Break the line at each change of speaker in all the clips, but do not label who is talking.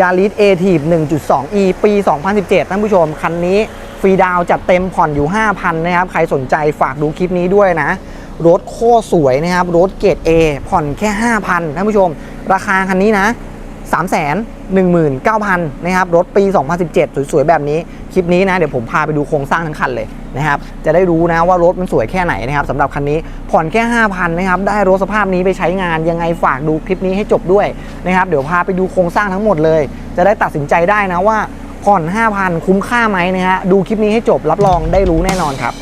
ยาริสเอทีฟ 1.2e ปี 2017 ท่านผู้ชม คันนี้ฟรีดาวจัดเต็มผ่อนอยู่ 5,000 นะครับ ใครสนใจฝากดูคลิปนี้ด้วยนะ รถโคตรสวยนะครับ รถเกรด A ผ่อนแค่ 5,000 ท่านผู้ชม ราคาคันนี้นะ 3 1 9 0 0 0นะครับรถปี 2017 สวยๆ แบบนี้ คลิปนี้นะเดี๋ยวผมพาไปดูโครงสร้างทั้งคันเลยนะครับจะได้รู้นะว่ารถมันสวยแค่ไหนนะครับสำหรับคันนี้ผ่อนแค่ 5,000นะครับได้รถสภาพนี้ไปใช้งานยังไงฝากดูคลิปนี้ให้จบด้วยนะครับเดี๋ยวพาไปดูโครงสร้างทั้งหมดเลย จะได้ตัดสินใจได้นะว่าผ่อน 5,000 คุ้มค่าไหมนะฮะดูคลิปนี้ให้จบรับรองได้รู้แน่นอนครับ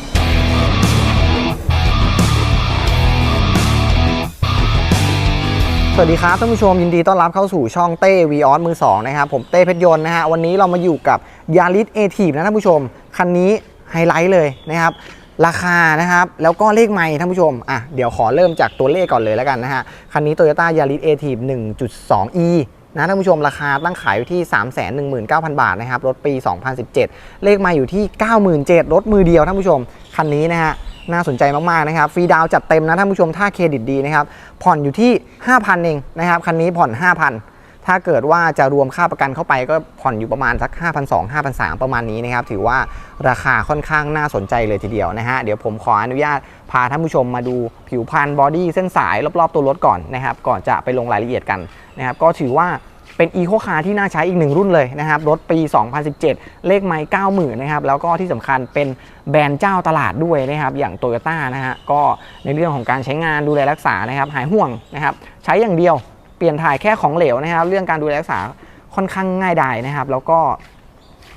สวัสดีครับท่านผู้ชมยินดีต้อนรับเข้าสู่ช่องเต้วีออสมือสองนะครับผมเต้เพชรยนต์นะฮะวันนี้เรามาอยู่กับยาริสเอทีฟนะท่านผู้ชม คันนี้ไฮไลท์เลยนะครับ ราคานะครับแล้วก็เลขไม่ท่านผู้ชมอะเดี๋ยวขอเริ่มจากตัวเลขก่อนเลยแล้วกันนะฮะคันนี้ Toyota Yaris a t i v 1.2e นะท่านผู้ชมราคาตั้งขายอยู่ที่ 319,000 บาทนะครับรถปี 2017 เลขไมาอยู่ที่ 97,000รถมือเดียวท่านผู้ชมคันนี้นะฮะ น่าสนใจมากๆนะครับฟรีดาวจัดเต็มนะท่านผู้ชมถ้าเครดิตดีนะครับผ่อนอยู่ที่ 5,000 เองนะครับคันนี้ผ่อน 5,000 ถ้าเกิดว่าจะรวมค่าประกันเข้าไปก็ผ่อนอยู่ประมาณสัก 5,200 5,300 ประมาณนี้นะครับถือว่าราคาค่อนข้างน่าสนใจเลยทีเดียวนะฮะเดี๋ยวผมขออนุญาตพาท่านผู้ชมมาดูผิวพรรณบอดี้เส้นสายรอบๆตัวรถก่อนนะครับก่อนจะไปลงรายละเอียดกันนะครับก็ถือว่า เป็นอีโคคาร์ที่น่าใช้อีกหนึ่งรุ่นเลยนะครับ รถปี 2017 เลขไมล์90,000นะครับ แล้วก็ที่สำคัญเป็นแบรนด์เจ้าตลาดด้วยนะครับ อย่างโตโยต้านะฮะ ก็ในเรื่องของการใช้งานดูแลรักษานะครับ หายห่วงนะครับ ใช้อย่างเดียวเปลี่ยนถ่ายแค่ของเหลวนะครับ เรื่องการดูแลรักษาค่อนข้างง่ายดายนะครับ แล้วก็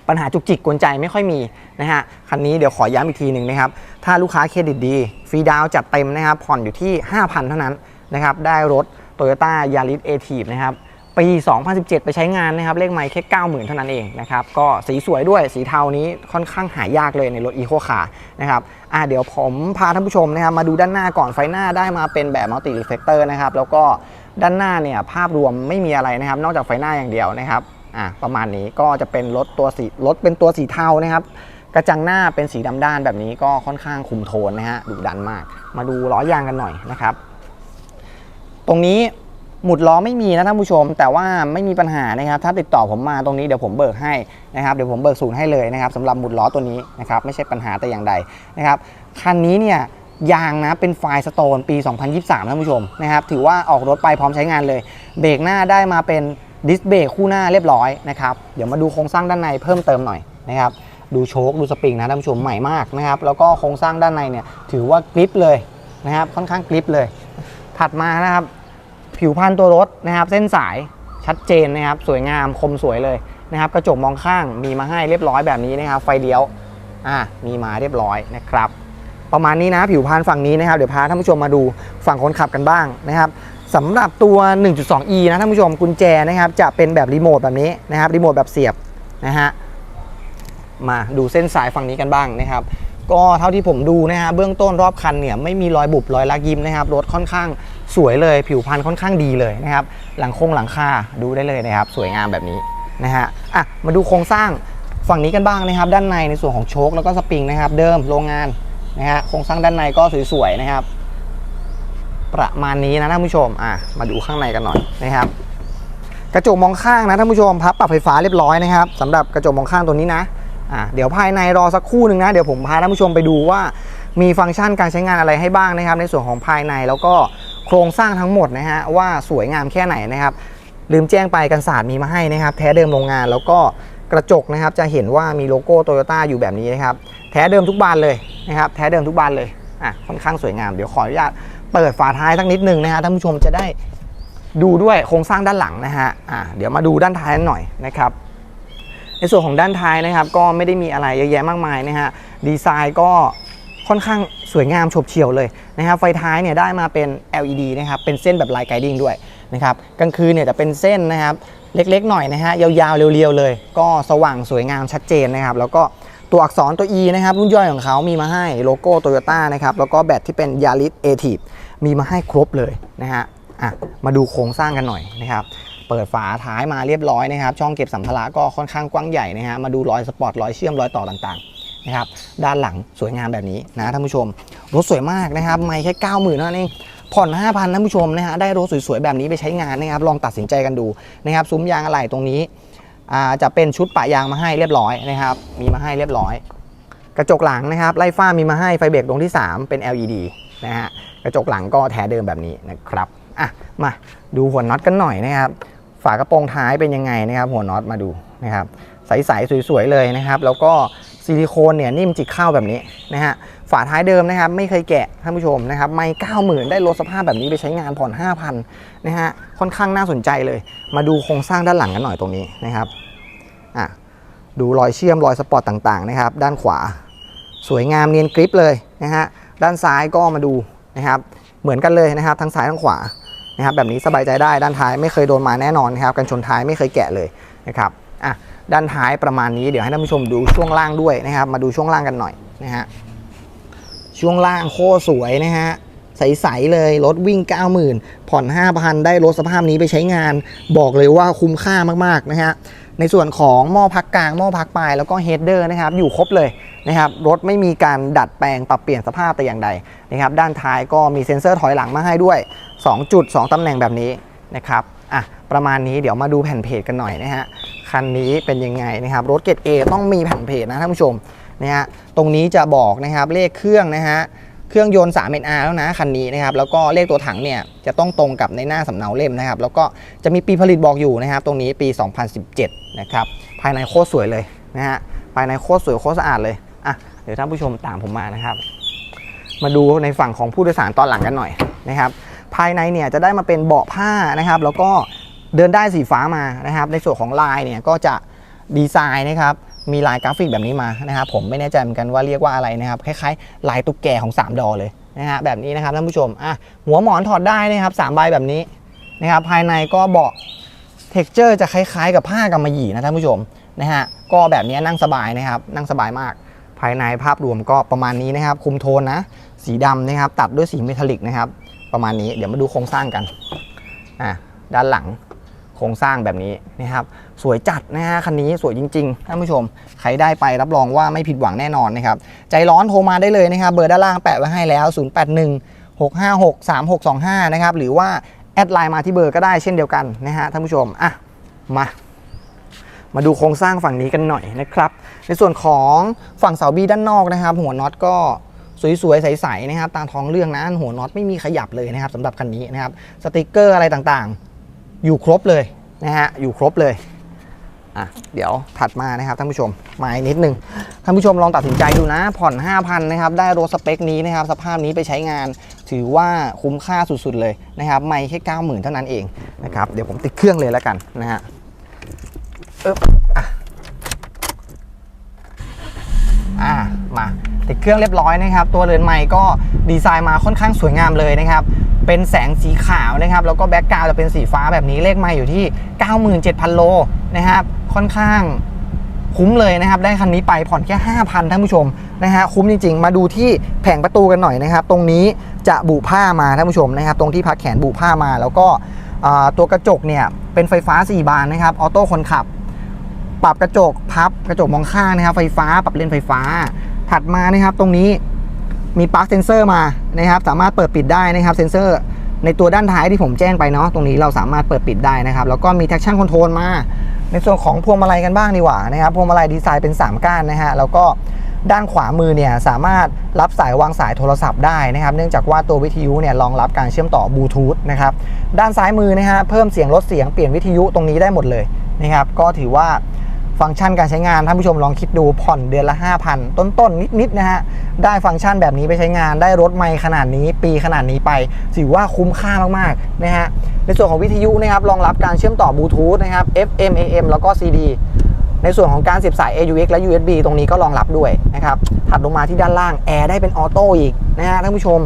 ปัญหาจุกจิกกวนใจไม่ค่อยมีนะฮะ คันนี้เดี๋ยวขอย้ำอีกทีหนึ่งนะครับ ถ้าลูกค้าเครดิตดีฟรีดาวน์จัดเต็มนะครับ ผ่อนอยู่ที่ 5,000 เท่านั้นนะครับ ได้รถ Toyota Yaris a t i v นะครับ ปี 2017 ไปใช้งานนะครับเลขไมล์แค่ 90,000 เท่านั้นเองนะครับก็สีสวยด้วยสีเทานี้ค่อนข้างหายากเลยในรถ Eco Car นะครับอะเดี๋ยวผมพาท่านผู้ชมนะครับมาดูด้านหน้าก่อนไฟหน้าได้มาเป็นแบบ Multi Reflector นะครับแล้วก็ด้านหน้าเนี่ยภาพรวมไม่มีอะไรนะครับ นอกจากไฟหน้าอย่างเดียวนะครับอะประมาณนี้ก็จะเป็นรถตัวสีรถเป็นตัวสีเทานะครับกระจังหน้าเป็นสีดำด้านแบบนี้ก็ค่อนข้างคุมโทนนะฮะดุดันมาก มาดูล้อยางกันหน่อยนะครับ ตรงนี้ หมุดล้อไม่มีนะท่านผู้ชม แต่ว่าไม่มีปัญหานะครับ ถ้าติดต่อผมมาตรงนี้เดี๋ยวผมเบิกให้นะครับเดี๋ยวผมเบิกศูนย์ให้เลยนะครับสำหรับหมุดล้อตัวนี้นะครับไม่ใช่ปัญหาแต่อย่างใดนะครับคันนี้เนี่ยยางนะเป็นไฟล์สโตนปี 2023ท่านผู้ชมนะครับถือว่าออกรถไปพร้อมใช้งานเลย เบรกหน้าได้มาเป็นดิสเบรกคู่หน้าเรียบร้อยนะครับเดี๋ยวมาดูโครงสร้างด้านในเพิ่มเติมหน่อยนะครับดูโชคดูสปริงนะท่านผู้ชมใหม่มากนะครับแล้วก็โครงสร้างด้านในเนี่ยถือว่ากริปเลยนะครับค่อนข้างกริปเลย ถัดมานะครับ ผิวพรรณตัวรถนะครับ เส้นสายชัดเจนนะครับ สวยงามคมสวยเลยนะครับ กระจกมองข้างมีมาให้เรียบร้อยแบบนี้นะครับ ไฟเลี้ยวอ่ามีมาเรียบร้อยนะครับ ประมาณนี้นะผิวพรรณฝั่งนี้นะครับ เดี๋ยวพาท่านผู้ชมมาดูฝั่งคนขับกันบ้างนะครับสำหรับตัว 1.2e นะท่านผู้ชมกุญแจนะครับ จะเป็นแบบรีโมทแบบนี้นะครับรีโมทแบบเสียบนะฮะมาดูเส้นสายฝั่งนี้กันบ้างนะครับ ก็เท่าที่ผมดูนะฮะเบื้องต้นรอบคันเนี่ยไม่มีรอยบุบรอยลักยิ้มนะครับรถค่อนข้างสวยเลย ผิวพรรณค่อนข้างดีเลยนะครับหลังคงหลังคาดูได้เลยนะครับ สวยงามแบบนี้นะฮะอะมาดูโครงสร้างฝั่งนี้กันบ้างนะครับ ด้านในในส่วนของโชคแล้วก็สปริงนะครับ เดิมโรงงานนะฮะโครงสร้างด้านในก็สวยๆนะครับ ประมาณนี้นะท่านผู้ชมอะมาดูข้างในกันหน่อยนะครับ กระจกมองข้างนะท่านผู้ชมพับปรับไฟฟ้าเรียบร้อยนะครับสำหรับกระจกมองข้างตัวนี้นะ อะเดี๋ยวภายในรอสักครู่หนึ่งนะเดี๋ยวผมพาท่านผู้ชมไปดูว่า มีฟังก์ชันการใช้งานอะไรให้บ้างนะครับ ในส่วนของภายในแล้วก็โครงสร้างทั้งหมดนะฮะว่าสวยงามแค่ไหนนะครับ ลืมแจ้งไปกันศาสตร์มีมาให้นะครับ แท้เดิมโรงงานแล้วก็กระจกนะครับ จะเห็นว่ามีโลโก้โตโยต้าอยู่แบบนี้นะครับ แท้เดิมทุกบานเลยนะครับ แท้เดิมทุกบานเลยอะค่อนข้างสวยงามเดี๋ยวขออนุญาตเปิดฝาท้ายสักนิดนึงนะฮะท่านผู้ชมจะได้ดูด้วยโครงสร้างด้านหลังนะฮะอ่าเดี๋ยวมาดูด้านท้ายหน่อยนะครับ ในส่วนของด้านท้ายนะครับ ก็ไม่ได้มีอะไรเยอะแยะมากมายนะฮะดีไซน์ก็ค่อนข้างสวยงามฉบเฉี่ยวเลยนะครับไฟท้ายเนี่ยได้มาเป็น LED นะครับเป็นเส้นแบบลายไกดิ้งด้วยนะครับกลางคืนเนี่ยจะเป็นเส้นนะครับเล็กๆหน่อยนะฮะยาวๆเรียวๆเลย ก็สว่างสวยงามชัดเจนนะครับ แล้วก็ตัวอักษรตัว E นะครับรุ่นย่อยของเขามีมาให้โลโก้โตโยต้านะครับแล้วก็แบตที่เป็น Yaris a t i v มีมาให้ครบเลยนะฮะอะมาดูโครงสร้างกันหน่อยนะครับ เปิดฝาท้ายมาเรียบร้อยนะครับ ช่องเก็บสัมภาระก็ค่อนข้างกว้างใหญ่นะฮะมาดูรอยสปอร์ตรอยเชื่อมรอยต่อต่างๆนะครับด้านหลังสวยงามแบบนี้นะท่านผู้ชม รถสวยมากนะครับ ไม่แค่ 90,000เท่านั้นเองผ่อน5,000ท่านผู้ชมนะฮะได้รถสวยๆ แบบนี้ไปใช้งานนะครับ ลองตัดสินใจกันดูนะครับซุ้มยางอะไหล่ตรงนี้จะเป็นชุดปะยางมาให้เรียบร้อยนะครับ มีมาให้เรียบร้อย กระจกหลังนะครับไล่ฟ้ามีมาให้ไฟเบรกดวงที่ 3 เป็น LED นะฮะกระจกหลังก็แท้เดิมแบบนี้นะครับอะมาดูหัวน็อตกันหน่อยนะครับ ฝากระโปรงท้ายเป็นยังไงนะครับหัวน็อตมาดูนะครับใสๆสวยๆเลยนะครับ แล้วก็ซิลิโคนเนี่ยนิ่มจิกเข้าแบบนี้นะฮะฝาท้ายเดิมนะครับ ไม่เคยแกะท่านผู้ชมนะครับไม่เก้าหมื่นได้รถสภาพแบบนี้ไปใช้งานผ่อน5,000นะฮะค่อนข้างน่าสนใจเลย มาดูโครงสร้างด้านหลังกันหน่อยตรงนี้นะครับอะดูรอยเชื่อมรอยสปอร์ตต่างๆนะครับ ด้านขวาสวยงามเนียนกริปเลยนะฮะด้านซ้ายก็มาดูนะครับเหมือนกันเลยนะครับทั้งซ้ายทั้งขวา นะครับแบบนี้สบายใจได้ด้านท้ายไม่เคยโดนมาแน่นอนนะครับกันชนท้ายไม่เคยแกะเลยนะครับอะด้านท้ายประมาณนี้เดี๋ยวให้ท่านผู้ชมดูช่วงล่างด้วยนะครับ มาดูช่วงล่างกันหน่อยนะฮะช่วงล่างโคสวยนะฮะใสๆเลยรถวิ่ง 90,000 ผ่อน 5,000 ได้รถสภาพนี้ไปใช้งาน บอกเลยว่าคุ้มค่ามากๆนะฮะ ในส่วนของหม้อพักกลางหม้อพักปลายแล้วก็เฮดเดอร์นะครับอยู่ครบเลยนะครับรถไม่มีการดัดแปลงปรับเปลี่ยนสภาพแต่อย่างใดนะครับด้านท้ายก็มีเซ็นเซอร์ถอยหลังมาให้ด้วย 2 จุด 2 ตำแหน่งแบบนี้นะครับอะประมาณนี้เดี๋ยวมาดูแผ่นเพจกันหน่อยนะฮะคันนี้เป็นยังไงนะครับรถเกรด A ต้องมีแผ่นเพจนะท่านผู้ชมนะฮะตรงนี้จะบอกนะครับเลขเครื่องนะฮะ เครื่องยนต์ 3 NR แล้วนะคันนี้นะครับแล้วก็เลขตัวถังเนี่ยจะต้องตรงกับในหน้าสำเนาเล่มนะครับแล้วก็จะมีปีผลิตบอกอยู่นะครับตรงนี้ปี 2017 นะครับภายในโคตรสวยเลยนะฮะภายในโคตรสวยโคตรสะอาดเลยอะเดี๋ยวท่านผู้ชมตามผมมานะครับ มาดูในฝั่งของผู้โดยสารตอนหลังกันหน่อยนะครับภายในเนี่ยจะได้มาเป็นเบาะผ้านะครับแล้วก็เดินได้สีฟ้ามานะครับ ในส่วนของลายเนี่ยก็จะดีไซน์นะครับ มีลายกราฟิกแบบนี้มานะครับผมไม่แน่ใจเหมือนกันว่าเรียกว่าอะไรนะครับคล้ายๆ ลายตุ๊กแกของ 3 ดอเลยนะฮะแบบนี้นะครับท่านผู้ชมอะหัวหมอนถอดได้นะครับ3ใบแบบนี้นะครับภายในก็เบาะเท็กเจอร์จะคล้ายๆ กับผ้ากำมะหยี่นะท่านผู้ชมนะฮะก็แบบนี้นั่งสบายนะครับนั่งสบายมาก ภายในภาพรวมก็ประมาณนี้นะครับ คุมโทนนะสีดำนะครับตัดด้วยสีเมทัลลิกนะครับประมาณนี้เดี๋ยวมาดูโครงสร้างกันอะด้านหลัง โครงสร้างแบบนี้นะครับสวยจัดนะฮะคันนี้สวยจริงๆท่านผู้ชมใครได้ไปรับรองว่าไม่ผิดหวังแน่นอนนะครับใจร้อนโทรมาได้เลยนะครับเบอร์ด้านล่างแปะไว้ให้แล้ว 081 656 3625นะครับหรือว่าแอดไลน์มาที่เบอร์ก็ได้เช่นเดียวกันนะฮะท่านผู้ชมอะมามาดูโครงสร้างฝั่งนี้กันหน่อยนะครับ ในส่วนของฝั่งเสาบีด้านนอกนะครับ หัวน็อตก็สวยๆใสๆนะครับตามท้องเรื่องนะหัวน็อตไม่มีขยับเลยนะครับสำหรับคันนี้นะครับสติกเกอร์อะไรต่างๆ อยู่ครบเลยนะฮะอยู่ครบเลยอะเดี๋ยวถัดมานะครับท่านผู้ชมมาอีกนิดนึงท่านผู้ชมลองตัดสินใจดูนะผ่อน 5,000นะครับได้รถสเปคนี้นะครับสภาพนี้ไปใช้งาน ถือว่าคุ้มค่าสุดๆเลยนะครับไม่แค่90,000 เท่านั้นเองนะครับเดี๋ยวผมติดเครื่องเลยแล้วกันนะฮะอ่ามาติดเครื่องเรียบร้อยนะครับ ตัวเรือนใหม่ก็ดีไซน์มาค่อนข้างสวยงามเลยนะครับ เป็นแสงสีขาวนะครับ แล้วก็แบ็กกราวด์จะเป็นสีฟ้าแบบนี้เลขไม่อยู่ที่ 97,000 โลนะครับ ค่อนข้างคุ้มเลยนะครับ ได้คันนี้ไปผ่อนแค่ 5,000ท่านผู้ชมนะฮะคุ้มจริง ๆ มาดูที่แผงประตูกันหน่อยนะครับ ตรงนี้จะบุผ้ามาท่านผู้ชมนะครับ ตรงที่พักแขนบุผ้ามา แล้วก็ตัวกระจกเนี่ยเป็นไฟฟ้า 4 บานนะครับออโต้คนขับ ปรับกระจกพับกระจกมองข้างนะครับ ไฟฟ้าปรับเลนไฟฟ้า ถัดมานะครับตรงนี้ มีปลั๊กเซนเซอร์มานะครับ สามารถเปิดปิดได้นะครับเซนเซอร์ในตัวด้านท้ายที่ผมแจ้งไปเนาะตรงนี้เราสามารถเปิดปิดได้นะครับ แล้วก็มี traction control มา ในส่วนของพวงมาลัยกันบ้างดีกว่านะครับพวงมาลัยดีไซน์เป็น 3 ก้านนะฮะแล้วก็ด้านขวามือเนี่ยสามารถรับสายวางสายโทรศัพท์ได้นะครับ เนื่องจากว่าตัววิทยุเนี่ยรองรับการเชื่อมต่อบลูทูธนะครับด้านซ้ายมือนะฮะเพิ่มเสียงลดเสียงเปลี่ยนวิทยุตรงนี้ได้หมดเลยนะครับก็ถือว่า ฟังก์ชันการใช้งานท่านผู้ชมลองคิดดูผ่อนเดือนละ 5,000 ต้นๆนิดๆนะฮะได้ฟังก์ชันแบบนี้ไปใช้งานได้รถใหม่ขนาดนี้ปีขนาดนี้ไปถือว่าคุ้มค่ามากๆนะฮะในส่วนของวิทยุนะครับรองรับการเชื่อมต่อบลูทูธนะครับ FM AM แล้วก็ CD ในส่วนของการเสียบสาย AUX และ USB ตรงนี้ก็รองรับด้วยนะครับถัดลงมาที่ด้านล่างแอร์ได้เป็นออโต้อีกนะฮะท่านผู้ชม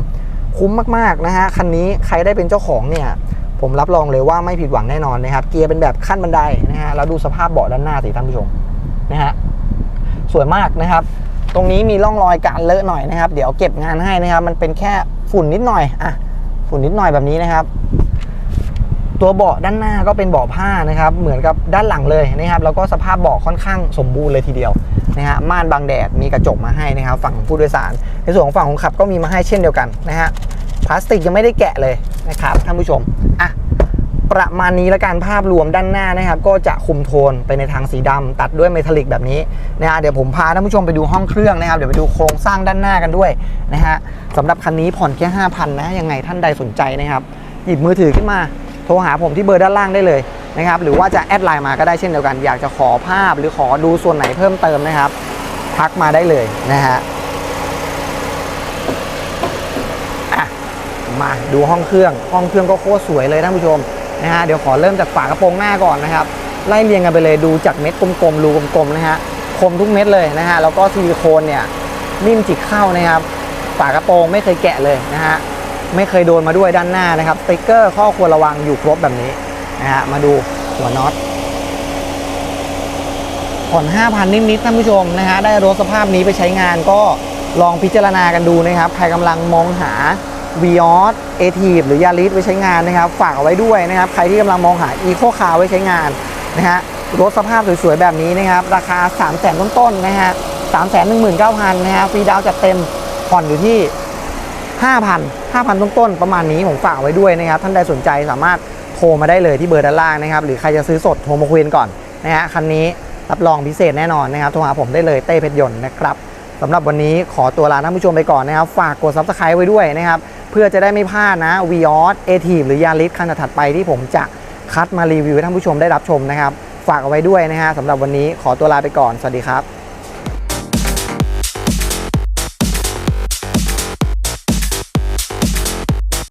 คุ้มมากๆนะฮะคันนี้ใครได้เป็นเจ้าของเนี่ย ผมรับรองเลยว่าไม่ผิดหวังแน่นอนนะครับ เกียร์เป็นแบบขั้นบันไดนะฮะแล้วดูสภาพเบาะด้านหน้าสิท่านผู้ชมนะฮะสวยมากนะครับ ตรงนี้มีร่องรอยการเลอะหน่อยนะครับ เดี๋ยวเก็บงานให้นะครับ มันเป็นแค่ฝุ่นนิดหน่อยอะฝุ่นนิดหน่อยแบบนี้นะครับ ตัวเบาะด้านหน้าก็เป็นเบาะผ้านะครับ เหมือนกับด้านหลังเลยนะครับ แล้วก็สภาพเบาะค่อนข้างสมบูรณ์เลยทีเดียวนะฮะม่านบังแดดมีกระจกมาให้นะครับ ฝั่งผู้โดยสาร ในส่วนของฝั่งคนขับก็มีมาให้เช่นเดียวกันนะฮะภลาสติกยังไม่ได้แกะเลย นะครับท่านผู้ชมอะประมาณนี้แล้วกันภาพรวมด้านหน้านะครับ ก็จะคุมโทนไปในทางสีดำตัดด้วยเมทัลลิกแบบนี้นะฮะเดี๋ยวผมพาท่านผู้ชมไปดูห้องเครื่องนะครับ เดี๋ยวไปดูโครงสร้างด้านหน้ากันด้วยนะฮะสำหรับคันนี้ผ่อนแค่ 5,000 นะ ยังไงท่านใดสนใจนะครับ หยิบมือถือขึ้นมา โทรหาผมที่เบอร์ด้านล่างได้เลยนะครับ หรือว่าจะแอดไลน์มาก็ได้เช่นเดียวกัน อยากจะขอภาพหรือขอดูส่วนไหนเพิ่มเติมนะครับ ทักมาได้เลยนะฮะ มาดูห้องเครื่อง ห้องเครื่องก็โคตรสวยเลยท่านผู้ชมนะฮะเดี๋ยวขอเริ่มจากฝากระโปรงหน้าก่อนนะครับไล่เรียงกันไปเลยดูจากเม็ดกลมๆรูกลมๆนะฮะคมทุกเม็ดเลยนะฮะแล้วก็ซิลิโคนเนี่ยนิ่มจิกเข้านะครับฝากระโปรงไม่เคยแกะเลยนะฮะไม่เคยโดนมาด้วยด้านหน้านะครับสติ๊กเกอร์ข้อควรระวังอยู่ครบแบบนี้นะฮะมาดูหัวน็อตผ่อน 5,000 นิดๆท่านผู้ชมนะฮะได้รถสภาพนี้ไปใช้งานก็ลองพิจารณากันดูนะครับใครกำลังมองหา v ีออสเอทีหรือยาริสไว้ใช้งานนะครับ ฝากเอาไว้ด้วยนะครับ ใครที่กำลังมองหาอีโคคาร์ไว้ใช้งานนะฮะรถสภาพสวยๆ แบบนี้นะครับ ราคา 3 0 0 0 0 0ต้นๆนะฮะ3 1 9 0 0 0นะฮะฟรีดาวน์จัดเต็มผ่อนอยู่ที่ 5,000 5,000 ต้นๆ ประมาณนี้ผมฝากไว้ด้วยนะครับ ท่านใดสนใจสามารถโทรมาได้เลยที่เบอร์ด้านล่างนะครับ หรือใครจะซื้อสดโทรมาคุยกันก่อนนะฮะคันนี้รับรองพิเศษแน่นอนนะครับโทรหาผมได้เลยเต้เพชรยนต์นะครับสำหรับวันนี้ขอตัวลาท่านผู้ชมไปก่อนนะครับ ฝากกด subscribe ไว้ด้วยนะครับ เพื่อจะได้ไม่พลาดนะ v ีออสเอทีหรือยาริสคันถัดไปที่ผมจะคัดมารีวิวให้ท่านผู้ชมได้รับชมนะครับ ฝากเอาไว้ด้วยนะฮะสำหรับวันนี้ขอตัวลาไปก่อน สวัสดีครับ